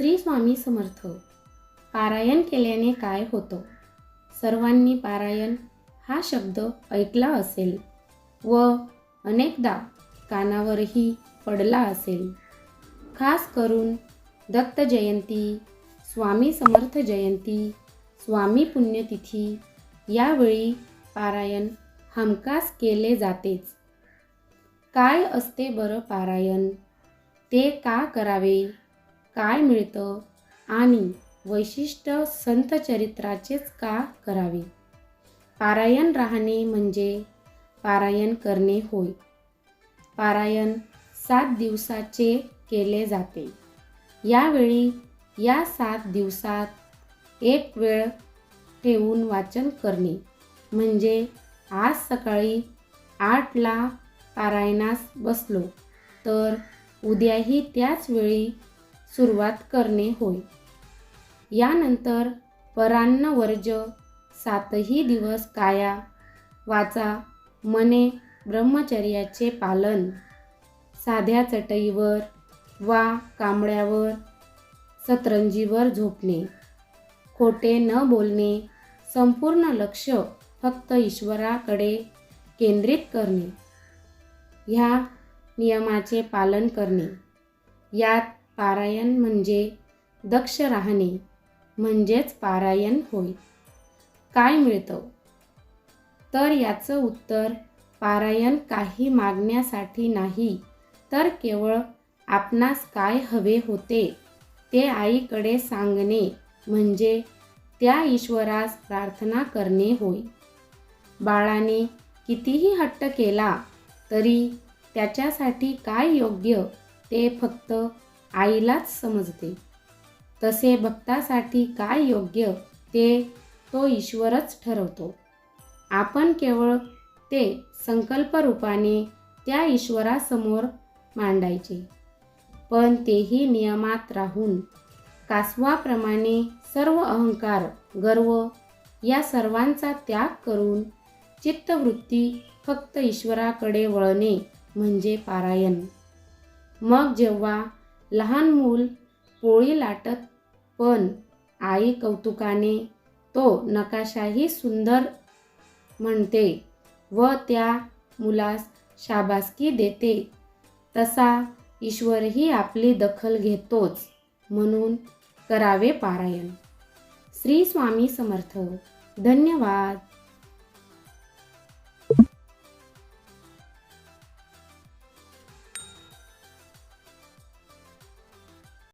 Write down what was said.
श्री स्वामी समर्थ. पारायण केल्याने काय होतं? सर्वांनी पारायण हा शब्द ऐकला असेल व अनेकदा कानावरही पडला असेल. खास करून दत्त जयंती स्वामी समर्थ जयंती स्वामी पुण्यतिथी यावेळी पारायण हमखास केले जातेच. काय असते बरं पारायण? ते का करावे? काय मिळतं? आणि वैशिष्ट्य संत चरित्राचेच का करावे? पारायण राहणे म्हणजे पारायण करणे होय. पारायण सात दिवसाचे केले जाते. यावेळी या सात दिवसात एक वेळ ठेवून वाचन करणे. म्हणजे आज सकाळी आठला पारायणास बसलो तर उद्याही त्याच वेळी सुरुवात करणे होय. यानंतर परान्न वर्ज सातही दिवस काया वाचा मने ब्रह्मचर्याचे पालन. साध्या चटईवर वा कांबळ्यावर सतरंजीवर झोपणे. खोटे न बोलणे संपूर्ण लक्ष फक्त ईश्वराकडे केंद्रित करणे. ह्या नियमाचे पालन करणे. यात पारायण म्हणजे दक्ष राहणे म्हणजेच पारायण होय. काय मिळतं? तर याचं उत्तर पारायण काही मागण्यासाठी नाही तर केवळ आपणास काय हवे होते ते आईकडे सांगणे म्हणजे त्या ईश्वरास प्रार्थना करणे होय. बाळाने कितीही हट्ट केला तरी त्याच्यासाठी काय योग्य ते फक्त आईलाच समजते. तसे भक्तासाठी काय योग्य ते तो ईश्वरच ठरवतो. आपण केवळ ते संकल्परूपाने त्या ईश्वरासमोर मांडायचे. पण तेही नियमात राहून कासवाप्रमाणे सर्व अहंकार गर्व या सर्वांचा त्याग करून चित्तवृत्ती फक्त ईश्वराकडे वळणे म्हणजे पारायण. मग जेव्हा लहान मूल पोळी लाटत पण आई कौतुकाने तो नकाशाही सुंदर म्हणते व त्या मुलास शाबासकी देते. तसा ईश्वरही आपली दखल घेतोच म्हणून करावे पारायण. श्री स्वामी समर्थ. धन्यवाद.